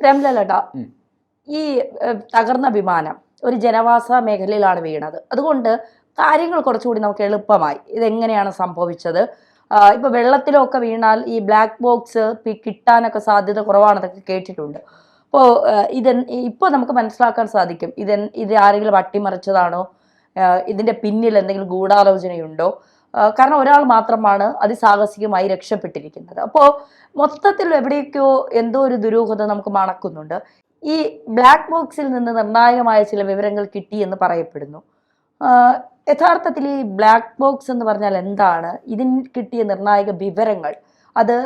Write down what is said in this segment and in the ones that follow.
രംലലട. ഈ തകർന്ന വിമാനം ഒരു ജനവാസ മേഖലയിലാണ് വീണത്. അതുകൊണ്ട് കാര്യങ്ങൾ കുറച്ചുകൂടി നമുക്ക് എളുപ്പമായി. ഇതെങ്ങനെയാണ് സംഭവിച്ചത്? ഇപ്പൊ വെള്ളത്തിലൊക്കെ വീണാൽ ഈ ബ്ലാക്ക് ബോക്സ് കിട്ടാനൊക്കെ സാധ്യത കുറവാണെന്നൊക്കെ കേട്ടിട്ടുണ്ട്. അപ്പോൾ ഇത് ഇപ്പോൾ നമുക്ക് മനസ്സിലാക്കാൻ സാധിക്കും. ഇത് ഇത് ആരെങ്കിലും അട്ടിമറിച്ചതാണോ? ഇതിന്റെ പിന്നിൽ എന്തെങ്കിലും ഗൂഢാലോചനയുണ്ടോ? കാരണം ഒരാൾ മാത്രമാണ് അതിസാഹസികമായി രക്ഷപ്പെട്ടിരിക്കുന്നത്. അപ്പോൾ മൊത്തത്തിൽ എവിടേക്കോ എന്തോ ഒരു ദുരൂഹത നമുക്ക് മണക്കുന്നുണ്ട്. ഈ ബ്ലാക്ക് ബോക്സിൽ നിന്ന് നിർണായകമായ ചില വിവരങ്ങൾ കിട്ടി എന്ന് പറയപ്പെടുന്നു. യഥാർത്ഥത്തിൽ ഈ ബ്ലാക്ക് ബോക്സ് എന്ന് പറഞ്ഞാൽ എന്താണ്? ഇതിന് കിട്ടിയ നിർണായക വിവരങ്ങൾ അത്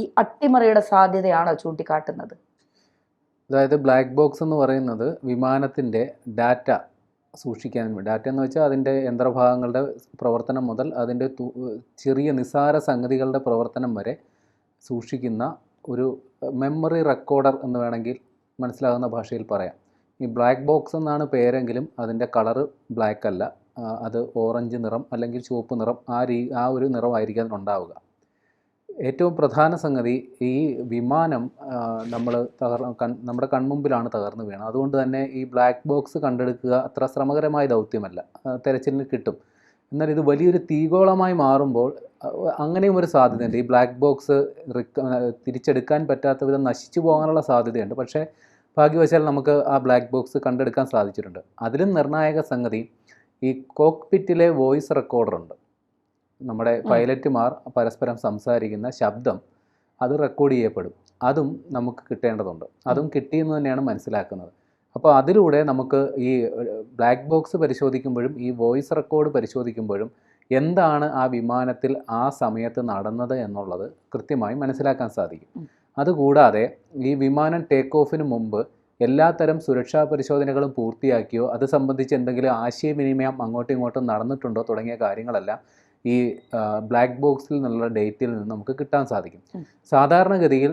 ഈ അട്ടിമറിയുടെ സാധ്യതയാണോ ചൂണ്ടിക്കാട്ടുന്നത്? അതായത് ബ്ലാക്ക് ബോക്സ് എന്ന് പറയുന്നത് വിമാനത്തിന്റെ ഡാറ്റ സൂക്ഷിക്കാൻ ഡാറ്റ എന്ന് വെച്ചാൽ അതിന്റെ യന്ത്രഭാഗങ്ങളുടെ പ്രവർത്തനം മുതൽ അതിന്റെ ചെറിയ നിസാര സംഗതികളുടെ പ്രവർത്തനം വരെ സൂക്ഷിക്കുന്ന ഒരു മെമ്മറി റെക്കോർഡർ എന്ന് വേണമെങ്കിൽ മനസ്സിലാകുന്ന ഭാഷയിൽ പറയാം. ഈ ബ്ലാക്ക് ബോക്സ് എന്നാണ് പേരെങ്കിലും അതിന്റെ കളറ് ബ്ലാക്ക് അല്ല. അത് ഓറഞ്ച് നിറം അല്ലെങ്കിൽ ചുവപ്പ് നിറം ആ രീ ആ ഒരു നിറമായിരിക്കും അതിനുണ്ടാവുക ഏറ്റവും പ്രധാന സംഗതി ഈ വിമാനം നമ്മൾ തകർ നമ്മുടെ കൺമുമ്പിലാണ് തകർന്നു വീണത്. അതുകൊണ്ട് തന്നെ ഈ ബ്ലാക്ക് ബോക്സ് കണ്ടെടുക്കുക അത്ര ശ്രമകരമായ ദൗത്യമല്ല. തെരച്ചിലിന് കിട്ടും. എന്നാൽ ഇത് വലിയൊരു തീഗോളമായി മാറുമ്പോൾ അങ്ങനെയും ഒരു സാധ്യതയുണ്ട്. ഈ ബ്ലാക്ക് ബോക്സ് തിരിച്ചെടുക്കാൻ പറ്റാത്ത വിധം നശിച്ചു പോകാനുള്ള സാധ്യതയുണ്ട്. പക്ഷേ ഭാഗ്യവശാൽ നമുക്ക് ആ ബ്ലാക്ക് ബോക്സ് കണ്ടെടുക്കാൻ സാധിച്ചിട്ടുണ്ട്. അതിലും നിർണായക സംഗതി ഈ കോക്ക്പിറ്റിലെ വോയിസ് റെക്കോർഡറുണ്ട് നമ്മുടെ പൈലറ്റുമാർ പരസ്പരം സംസാരിക്കുന്ന ശബ്ദം അത് റെക്കോർഡ് ചെയ്യപ്പെടും. അതും നമുക്ക് കിട്ടേണ്ടതുണ്ട്. അതും കിട്ടിയെന്ന് തന്നെയാണ് മനസ്സിലാക്കുന്നത്. അപ്പോൾ അതിലൂടെ നമുക്ക് ഈ ബ്ലാക്ക് ബോക്സ് പരിശോധിക്കുമ്പോഴും ഈ വോയിസ് റെക്കോർഡ് പരിശോധിക്കുമ്പോഴും എന്താണ് ആ വിമാനത്തിൽ ആ സമയത്ത് നടന്നത് എന്നുള്ളത് കൃത്യമായി മനസ്സിലാക്കാൻ സാധിക്കും. അതുകൂടാതെ ഈ വിമാനം ടേക്ക് ഓഫിന് മുമ്പ് എല്ലാത്തരം സുരക്ഷാ പരിശോധനകളും പൂർത്തിയാക്കിയോ അത് സംബന്ധിച്ച് എന്തെങ്കിലും ആശയവിനിമയം അങ്ങോട്ടും ഇങ്ങോട്ടും നടന്നിട്ടുണ്ടോ തുടങ്ങിയ കാര്യങ്ങളെല്ലാം ഈ ബ്ലാക്ക് ബോക്സിൽ നിന്നുള്ള ഡേറ്റയിൽ നിന്ന് നമുക്ക് കിട്ടാൻ സാധിക്കും. സാധാരണഗതിയിൽ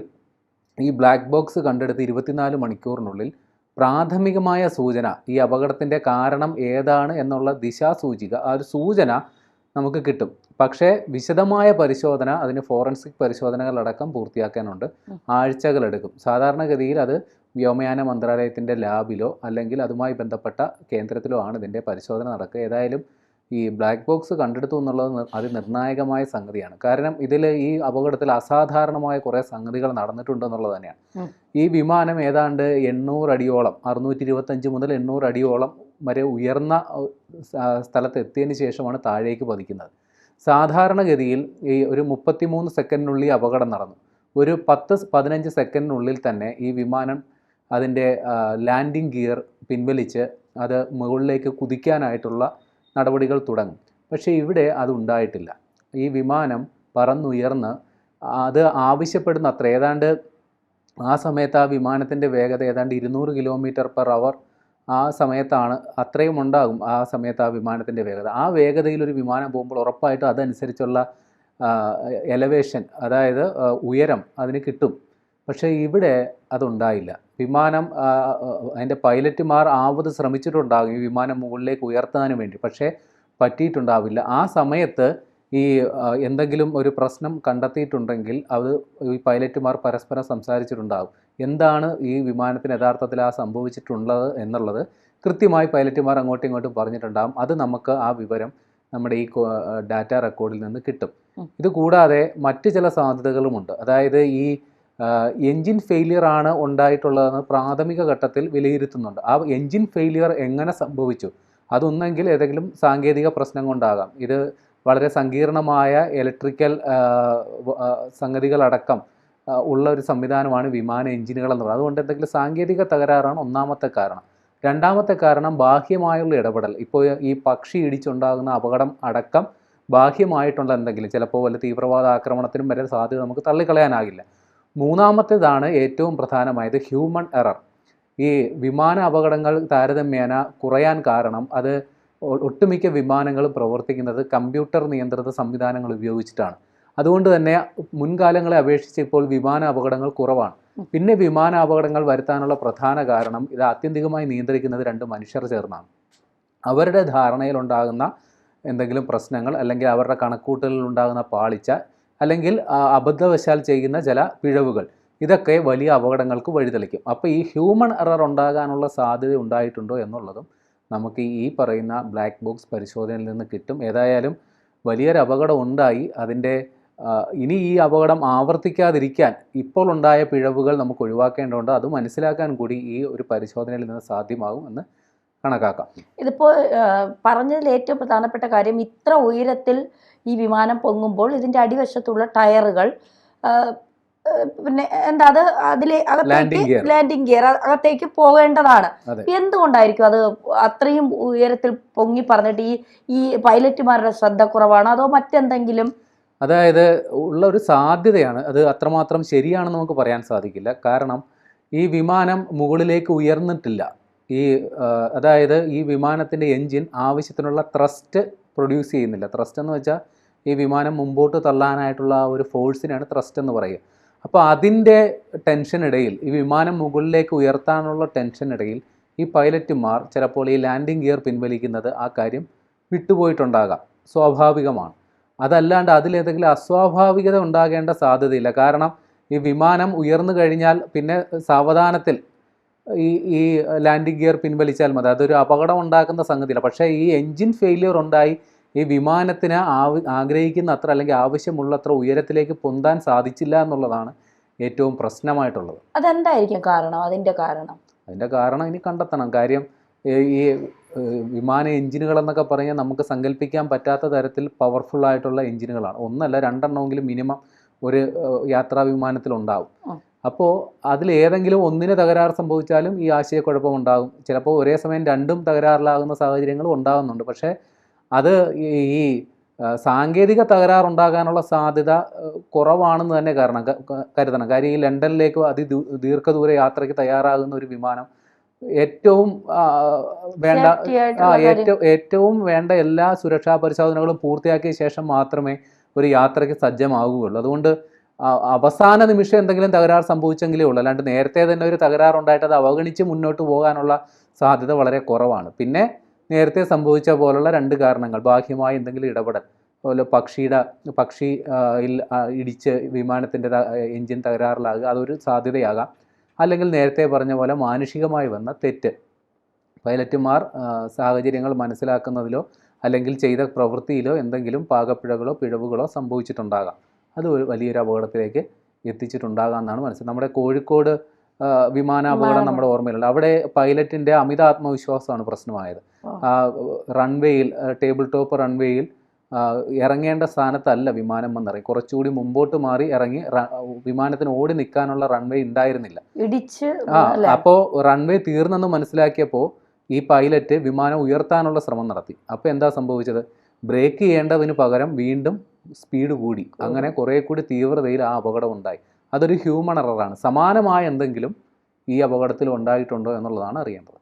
ഈ ബ്ലാക്ക് ബോക്സ് കണ്ടെടുത്ത് ഇരുപത്തിനാല് മണിക്കൂറിനുള്ളിൽ പ്രാഥമികമായ സൂചന ഈ അപകടത്തിന്റെ കാരണം ഏതാണ് എന്നുള്ള ദിശാസൂചിക ആ ഒരു സൂചന നമുക്ക് കിട്ടും. പക്ഷേ വിശദമായ പരിശോധന അതിന് ഫോറൻസിക് പരിശോധനകളടക്കം പൂർത്തിയാക്കാനുണ്ട്. ആഴ്ചകളെടുക്കും. സാധാരണഗതിയിൽ അത് വ്യോമയാന മന്ത്രാലയത്തിന്റെ ലാബിലോ അല്ലെങ്കിൽ അതുമായി ബന്ധപ്പെട്ട കേന്ദ്രത്തിലോ ആണ് ഇതിന്റെ പരിശോധന നടക്കുക. ഏതായാലും ഈ ബ്ലാക്ക് ബോക്സ് കണ്ടെടുത്തു എന്നുള്ളത് അതിനിർണായകമായ സംഗതിയാണ്. കാരണം ഇതിൽ ഈ അപകടത്തിൽ അസാധാരണമായ കുറേ സംഗതികൾ നടന്നിട്ടുണ്ട് എന്നുള്ളത് തന്നെയാണ്. ഈ വിമാനം ഏതാണ്ട് എണ്ണൂറ് അടിയോളം അറുന്നൂറ്റി ഇരുപത്തഞ്ച് മുതൽ എണ്ണൂറ് അടിയോളം വരെ ഉയർന്ന സ്ഥലത്ത് എത്തിയതിന് ശേഷമാണ് താഴേക്ക് പതിക്കുന്നത്. സാധാരണഗതിയിൽ ഈ ഒരു മുപ്പത്തിമൂന്ന് സെക്കൻഡിനുള്ളിൽ അപകടം നടന്നു. ഒരു പത്ത് പതിനഞ്ച് സെക്കൻഡിനുള്ളിൽ തന്നെ ഈ വിമാനം അതിന്റെ ലാൻഡിംഗ് ഗിയർ പിൻവലിച്ച് അത് മുകളിലേക്ക് കുതിക്കാനായിട്ടുള്ള നടപടികൾ തുടങ്ങും. പക്ഷേ ഇവിടെ അതുണ്ടായിട്ടില്ല ഈ വിമാനം പറന്നുയർന്ന് അത് ആവശ്യപ്പെടുന്ന അത്ര ഏതാണ്ട് ആ സമയത്ത് ആ വിമാനത്തിന്റെ വേഗത ഏതാണ്ട് ഇരുന്നൂറ് കിലോമീറ്റർ പെർ അവർ ആ സമയത്താണ് അത്രയും ഉണ്ടാകും ആ സമയത്ത് ആ വിമാനത്തിന്റെ വേഗത. ആ വേഗതയിൽ ഒരു വിമാനം പോകുമ്പോൾ ഉറപ്പായിട്ടും അതനുസരിച്ചുള്ള എലവേഷൻ അതായത് ഉയരം അതിന് കിട്ടും. പക്ഷേ ഇവിടെ അതുണ്ടായില്ല. വിമാനം അതിന്റെ പൈലറ്റുമാർ ആവത് ശ്രമിച്ചിട്ടുണ്ടാകും ഈ വിമാനം മുകളിലേക്ക് ഉയർത്താനും വേണ്ടി. പക്ഷേ പറ്റിയിട്ടുണ്ടാവില്ല. ആ സമയത്ത് ഈ എന്തെങ്കിലും ഒരു പ്രശ്നം കണ്ടെത്തിയിട്ടുണ്ടെങ്കിൽ അത് ഈ പൈലറ്റുമാർ പരസ്പരം സംസാരിച്ചിട്ടുണ്ടാകും. എന്താണ് ഈ വിമാനത്തിന് യഥാർത്ഥത്തിൽ ആ സംഭവിച്ചിട്ടുള്ളത് എന്നുള്ളത് കൃത്യമായി പൈലറ്റുമാർ അങ്ങോട്ടും ഇങ്ങോട്ടും പറഞ്ഞിട്ടുണ്ടാകും. അത് നമുക്ക് ആ വിവരം നമ്മുടെ ഈ ഡാറ്റ റെക്കോർഡിൽ നിന്ന് കിട്ടും. ഇത് കൂടാതെ മറ്റ് ചില സാധ്യതകളുമുണ്ട്. അതായത് ഈ എൻജിൻ ഫെയിലിയർ ആണ് ഉണ്ടായിട്ടുള്ളതെന്ന് പ്രാഥമിക ഘട്ടത്തിൽ വിലയിരുത്തുന്നുണ്ട്. ആ എൻജിൻ ഫെയിലിയർ എങ്ങനെ സംഭവിച്ചു? അതൊന്നെങ്കിൽ ഏതെങ്കിലും സാങ്കേതിക പ്രശ്നം കൊണ്ടാകാം. ഇത് വളരെ സങ്കീർണമായ ഇലക്ട്രിക്കൽ സംഗതികളടക്കം ഉള്ള ഒരു സംവിധാനമാണ് വിമാന എഞ്ചിനുകൾ എന്ന് പറയുന്നത്. അതുകൊണ്ട് എന്തെങ്കിലും സാങ്കേതിക തകരാറാണ് ഒന്നാമത്തെ കാരണം. രണ്ടാമത്തെ കാരണം ബാഹ്യമായുള്ള ഇടപെടൽ. ഇപ്പോൾ ഈ പക്ഷി ഇടിച്ചുണ്ടാകുന്ന അപകടം അടക്കം ബാഹ്യമായിട്ടുള്ള എന്തെങ്കിലും ചിലപ്പോൾ വല്ല തീവ്രവാദ ആക്രമണത്തിനും വരെ സാധ്യത നമുക്ക് തള്ളിക്കളയാനാകില്ല. മൂന്നാമത്തേതാണ് ഏറ്റവും പ്രധാനമായത് ഹ്യൂമൺ എറർ ഈ വിമാന അപകടങ്ങൾ താരതമ്യേന കുറയാൻ കാരണം അത് ഒട്ടുമിക്ക വിമാനങ്ങളും പ്രവർത്തിക്കുന്നത് കമ്പ്യൂട്ടർ നിയന്ത്രിത സംവിധാനങ്ങൾ ഉപയോഗിച്ചിട്ടാണ്. അതുകൊണ്ട് തന്നെ മുൻകാലങ്ങളെ അപേക്ഷിച്ച് ഇപ്പോൾ വിമാന അപകടങ്ങൾ കുറവാണ്. പിന്നെ വിമാന അപകടങ്ങൾ വരുത്താനുള്ള പ്രധാന കാരണം ഇത് ആത്യന്തികമായി നിയന്ത്രിക്കുന്നത് രണ്ട് മനുഷ്യർ ചേർന്നാണ്. അവരുടെ ധാരണയിലുണ്ടാകുന്ന എന്തെങ്കിലും പ്രശ്നങ്ങൾ അല്ലെങ്കിൽ അവരുടെ കണക്കൂട്ടലിൽ ഉണ്ടാകുന്ന പാളിച്ച അല്ലെങ്കിൽ അബദ്ധവശാൽ ചെയ്യുന്ന ചില പിഴവുകൾ. ഇതൊക്കെ വലിയ അപകടങ്ങൾക്ക് വഴിതെളിക്കും. അപ്പോൾ ഈ ഹ്യൂമൺ എറർ ഉണ്ടാകാനുള്ള സാധ്യത ഉണ്ടായിട്ടുണ്ടോ എന്നുള്ളതും നമുക്ക് ഈ പറയുന്ന ബ്ലാക്ക് ബോക്സ് പരിശോധനയിൽ നിന്ന് കിട്ടും. ഏതായാലും വലിയൊരു അപകടം ഉണ്ടായി. അതിന്റെ ഇനി ഈ അപകടം ആവർത്തിക്കാതിരിക്കാൻ ഇപ്പോൾ ഉണ്ടായ പിഴവുകൾ നമുക്ക് ഒഴിവാക്കേണ്ടതുണ്ട്. അത് മനസ്സിലാക്കാൻ കൂടി ഈ ഒരു പരിശോധനയിൽ നിന്ന് സാധ്യമാകും എന്ന് കണക്കാക്കാം. ഇതിപ്പോൾ പറഞ്ഞതിൽ ഏറ്റവും പ്രധാനപ്പെട്ട കാര്യം ഇത്ര ഉയരത്തിൽ ഈ വിമാനം പൊങ്ങുമ്പോൾ ഇതിന്റെ അടിവശത്തുള്ള ടയറുകൾ പിന്നെ എന്താ അത് അതിലെ അകത്തേക്ക് ലാൻഡിങ് ഗിയർ അകത്തേക്ക് പോകേണ്ടതാണ്. എന്തുകൊണ്ടായിരിക്കും അത് അത്രയും ഉയരത്തിൽ പൊങ്ങി പറഞ്ഞിട്ട് ഈ ഈ പൈലറ്റുമാരുടെ ശ്രദ്ധ കുറവാണ്? അതോ മറ്റെന്തെങ്കിലും? അതായത് ഉള്ള ഒരു സാധ്യതയാണ്. അത് അത്രമാത്രം ശരിയാണെന്ന് നമുക്ക് പറയാൻ സാധിക്കില്ല. കാരണം ഈ വിമാനം മുകളിലേക്ക് ഉയർന്നിട്ടില്ല. ഈ അതായത് ഈ വിമാനത്തിന്റെ എൻജിൻ ആവശ്യത്തിനുള്ള ത്രസ്റ്റ് പ്രൊഡ്യൂസ് ചെയ്യുന്നില്ല. ത്രസ്റ്റ് എന്ന് വെച്ചാൽ ഈ വിമാനം മുമ്പോട്ട് തള്ളാനായിട്ടുള്ള ആ ഒരു ഫോഴ്സിനാണ് ത്രസ്റ്റ് എന്ന് പറയുക. അപ്പോൾ അതിന്റെ ടെൻഷനിടയിൽ ഈ വിമാനം മുകളിലേക്ക് ഉയർത്താനുള്ള ടെൻഷനിടയിൽ ഈ പൈലറ്റുമാർ ചിലപ്പോൾ ഈ ലാൻഡിംഗ് ഗിയർ പിൻവലിക്കുന്നത് ആ കാര്യം വിട്ടുപോയിട്ടുണ്ടാകാം. സ്വാഭാവികമാണ്. അതല്ലാണ്ട് അതിലേതെങ്കിലും അസ്വാഭാവികത ഉണ്ടാകേണ്ട സാധ്യതയില്ല. കാരണം ഈ വിമാനം ഉയർന്നു കഴിഞ്ഞാൽ പിന്നെ സാവധാനത്തിൽ ഈ ഈ ലാൻഡിംഗ് ഗിയർ പിൻവലിച്ചാൽ മതി. അതൊരു അപകടം ഉണ്ടാക്കുന്ന സംഗതിയില്ല. പക്ഷേ ഈ എൻജിൻ ഫെയിലിയർ ഉണ്ടായി ഈ വിമാനത്തിന് ആവ ആഗ്രഹിക്കുന്ന അത്ര അല്ലെങ്കിൽ ആവശ്യമുള്ളത്ര ഉയരത്തിലേക്ക് പൊന്താൻ സാധിച്ചില്ല എന്നുള്ളതാണ് ഏറ്റവും പ്രശ്നമായിട്ടുള്ളത്. അതെന്തായിരിക്കും കാരണം? അതിന്റെ കാരണം? അതിന്റെ കാരണം ഇനി കണ്ടെത്തണം. കാര്യം ഈ വിമാന എഞ്ചിനുകൾ എന്നൊക്കെ പറഞ്ഞാൽ നമുക്ക് സങ്കല്പിക്കാൻ പറ്റാത്ത തരത്തിൽ പവർഫുൾ ആയിട്ടുള്ള എഞ്ചിനുകളാണ്. ഒന്നല്ല രണ്ടെണ്ണമെങ്കിലും മിനിമം ഒരു യാത്രാ വിമാനത്തിലുണ്ടാവും. അപ്പോൾ അതിൽ ഏതെങ്കിലും ഒന്നിന് തകരാറ് സംഭവിച്ചാലും ഈ ആശയക്കുഴപ്പം ഉണ്ടാകും. ചിലപ്പോൾ ഒരേ സമയം രണ്ടും തകരാറിലാകുന്ന സാഹചര്യങ്ങളും ഉണ്ടാകുന്നുണ്ട്. പക്ഷേ അത് ഈ സാങ്കേതിക തകരാറുണ്ടാകാനുള്ള സാധ്യത കുറവാണെന്ന് തന്നെ കാരണം കരുതണം. കാര്യം ഈ ലണ്ടനിലേക്ക് അതി ദീർഘദൂര യാത്രയ്ക്ക് തയ്യാറാകുന്ന ഒരു വിമാനം ഏറ്റവും വേണ്ട ഏറ്റവും ഏറ്റവും വേണ്ട എല്ലാ സുരക്ഷാ പരിശോധനകളും പൂർത്തിയാക്കിയ ശേഷം മാത്രമേ ഒരു യാത്രയ്ക്ക് സജ്ജമാവുകയുള്ളൂ. അതുകൊണ്ട് അവസാന നിമിഷം എന്തെങ്കിലും തകരാർ സംഭവിച്ചെങ്കിലേ ഉള്ളൂ. അല്ലാണ്ട് നേരത്തെ തന്നെ ഒരു തകരാറുണ്ടായിട്ട് അത് അവഗണിച്ച് മുന്നോട്ട് പോകാനുള്ള സാധ്യത വളരെ കുറവാണ്. പിന്നെ നേരത്തെ സംഭവിച്ച പോലുള്ള രണ്ട് കാരണങ്ങൾ ബാഹ്യമായ എന്തെങ്കിലും ഇടപെടൽ അതുപോലെ പക്ഷിയുടെ പക്ഷി ഇടിച്ച് വിമാനത്തിന്റെ എൻജിൻ തകരാറിലാകുക അതൊരു സാധ്യതയാകാം. അല്ലെങ്കിൽ നേരത്തെ പറഞ്ഞ പോലെ മാനുഷികമായി വന്ന തെറ്റ്. പൈലറ്റുമാർ സാഹചര്യങ്ങൾ മനസ്സിലാക്കുന്നതിലോ അല്ലെങ്കിൽ ചെയ്ത പ്രവൃത്തിയിലോ എന്തെങ്കിലും പാകപ്പിഴകളോ പിഴവുകളോ സംഭവിച്ചിട്ടുണ്ടാകാം. അത് വലിയൊരു അപകടത്തിലേക്ക് എത്തിച്ചിട്ടുണ്ടാകാം എന്നാണ് മനസ്സിലാക്കുന്നത്. നമ്മുടെ കോഴിക്കോട് വിമാനാപകടം വിമാനം. നമ്മുടെ ഓർമ്മയിലുണ്ട്. അവിടെ പൈലറ്റിന്റെ അമിത ആത്മവിശ്വാസമാണ് പ്രശ്നമായത്. റൺവേയിൽ ടേബിൾ ടോപ്പ് റൺവേയിൽ ഇറങ്ങേണ്ട സ്ഥാനത്തല്ല വിമാനം വന്നിറങ്ങി കുറച്ചുകൂടി മുമ്പോട്ട് മാറി ഇറങ്ങി വിമാനത്തിന് ഓടി നിൽക്കാനുള്ള റൺവേ ഉണ്ടായിരുന്നില്ല. ഇടിച്ച് ആ അപ്പോൾ റൺവേ തീർന്നെന്ന് മനസ്സിലാക്കിയപ്പോൾ ഈ പൈലറ്റ് വിമാനം ഉയർത്താനുള്ള ശ്രമം നടത്തി. അപ്പോൾ എന്താ സംഭവിച്ചത്? ബ്രേക്ക് ചെയ്യേണ്ടതിന് പകരം വീണ്ടും സ്പീഡ് കൂടി. അങ്ങനെ കുറേ കൂടി തീവ്രതയിൽ ആ അപകടം ഉണ്ടായി. അതൊരു ഹ്യൂമൺ എററാണ് സമാനമായ എന്തെങ്കിലും ഈ അപകടത്തിൽ ഉണ്ടായിട്ടുണ്ടോ എന്നുള്ളതാണ് അറിയേണ്ടത്.